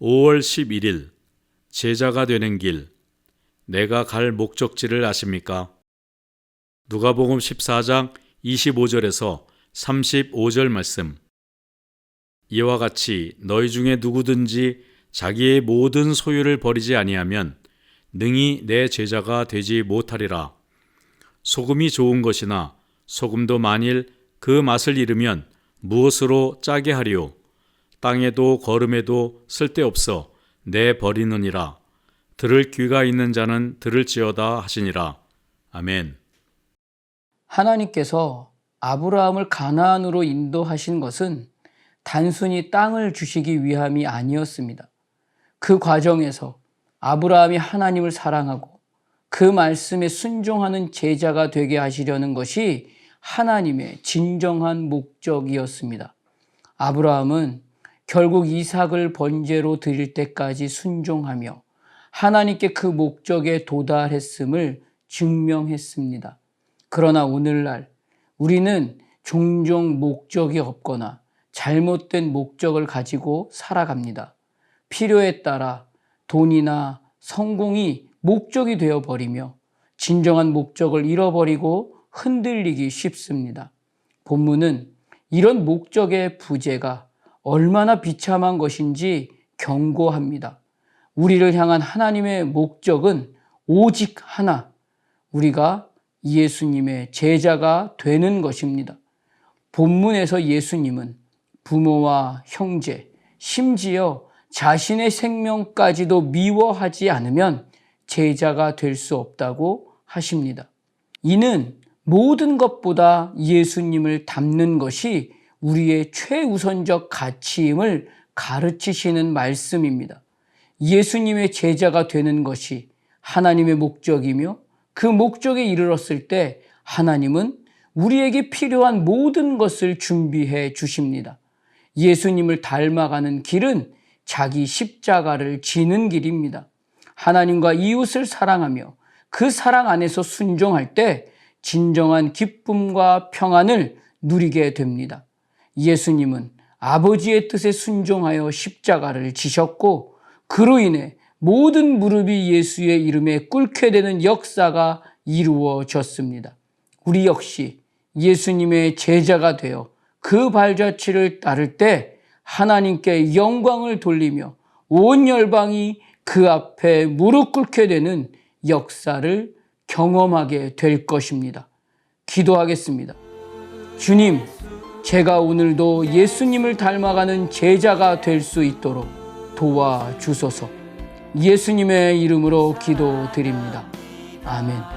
5월 11일 제자가 되는 길 내가 갈 목적지를 아십니까? 누가복음 14장 25절에서 35절 말씀 이와 같이 너희 중에 누구든지 자기의 모든 소유를 버리지 아니하면 능히 내 제자가 되지 못하리라. 소금이 좋은 것이나 소금도 만일 그 맛을 잃으면 무엇으로 짜게 하리요? 땅에도 거름에도 쓸데없어 내 버리느니라. 들을 귀가 있는 자는 들을지어다 하시니라. 아멘. 하나님께서 아브라함을 가나안으로 인도하신 것은 단순히 땅을 주시기 위함이 아니었습니다. 그 과정에서 아브라함이 하나님을 사랑하고 그 말씀에 순종하는 제자가 되게 하시려는 것이 하나님의 진정한 목적이었습니다. 아브라함은 결국 이삭을 번제로 드릴 때까지 순종하며 하나님께 그 목적에 도달했음을 증명했습니다. 그러나 오늘날 우리는 종종 목적이 없거나 잘못된 목적을 가지고 살아갑니다. 필요에 따라 돈이나 성공이 목적이 되어 버리며 진정한 목적을 잃어버리고 흔들리기 쉽습니다. 본문은 이런 목적의 부재가 얼마나 비참한 것인지 경고합니다. 우리를 향한 하나님의 목적은 오직 하나, 우리가 예수님의 제자가 되는 것입니다. 본문에서 예수님은 부모와 형제, 심지어 자신의 생명까지도 미워하지 않으면 제자가 될 수 없다고 하십니다. 이는 모든 것보다 예수님을 닮는 것이 우리의 최우선적 가치임을 가르치시는 말씀입니다. 예수님의 제자가 되는 것이 하나님의 목적이며 그 목적에 이르렀을 때 하나님은 우리에게 필요한 모든 것을 준비해 주십니다. 예수님을 닮아가는 길은 자기 십자가를 지는 길입니다. 하나님과 이웃을 사랑하며 그 사랑 안에서 순종할 때 진정한 기쁨과 평안을 누리게 됩니다. 예수님은 아버지의 뜻에 순종하여 십자가를 지셨고 그로 인해 모든 무릎이 예수의 이름에 꿇게 되는 역사가 이루어졌습니다. 우리 역시 예수님의 제자가 되어 그 발자취를 따를 때 하나님께 영광을 돌리며 온 열방이 그 앞에 무릎 꿇게 되는 역사를 경험하게 될 것입니다. 기도하겠습니다. 주님, 제가 오늘도 예수님을 닮아가는 제자가 될 수 있도록 도와주소서. 예수님의 이름으로 기도드립니다. 아멘.